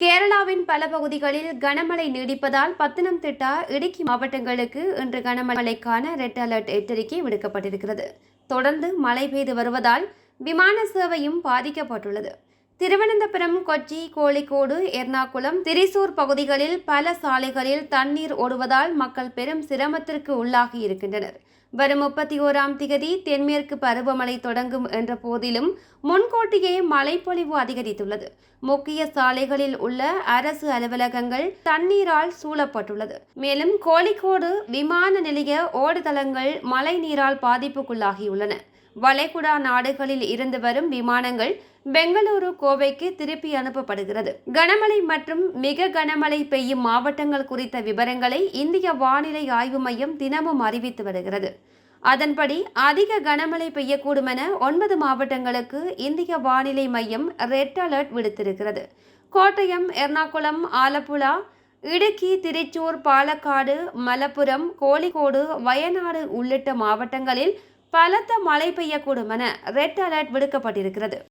கேரளாவின் பல பகுதிகளில் கனமழை நீடிப்பதால் பத்தனம்திட்டா இடுக்கி மாவட்டங்களுக்கு இன்று கனமழைக்கான ரெட் அலர்ட் எச்சரிக்கை விடுக்கப்பட்டிருக்கிறது. தொடர்ந்து மழை பெய்து வருவதால் விமான சேவையும் பாதிக்கப்பட்டுள்ளது. திருவனந்தபுரம் கொச்சி கோழிக்கோடு எர்ணாகுளம் திரிசூர் பகுதிகளில் பல சாலைகளில் தண்ணீர் ஓடுவதால் மக்கள் பெரும் சிரமத்திற்கு உள்ளாகி இருக்கின்றனர். வரும் முப்பத்தி ஓராம் திகதி தென்மேற்கு பருவமழை தொடங்கும் என்ற போதிலும் முன்கூட்டியே மழைப்பொழிவு அதிகரித்துள்ளது. முக்கிய சாலைகளில் உள்ள அரசு அலுவலகங்கள் தண்ணீரால் சூழப்பட்டுள்ளது. மேலும் கோழிக்கோடு விமான நிலைய ஓடுதளங்கள் மழை நீரால் பாதிப்புக்குள்ளாகியுள்ளன. வளைகுடா நாடுகளில் இருந்து வரும் விமானங்கள் பெங்களூரு கோவைக்கு திருப்பி அனுப்பப்படுகிறது. கனமழை மற்றும் மிக கனமழை பெய்யும் மாவட்டங்கள் குறித்த விவரங்களை இந்திய வானிலை ஆய்வு மையம் தினமும் அறிவித்து வருகிறது. அதன்படி அதிக கனமழை பெய்யக்கூடும் என ஒன்பது மாவட்டங்களுக்கு இந்திய வானிலை மையம் ரெட் அலர்ட் விடுத்திருக்கிறது. கோட்டயம் எர்ணாகுளம் ஆலப்புழா இடுக்கி திருச்சூர் பாலக்காடு மலப்புரம் கோழிக்கோடு வயநாடு உள்ளிட்ட மாவட்டங்களில் பலத்த மழை பெய்யக்கூடும் என ரெட் அலர்ட் விடுக்கப்பட்டிருக்கிறது.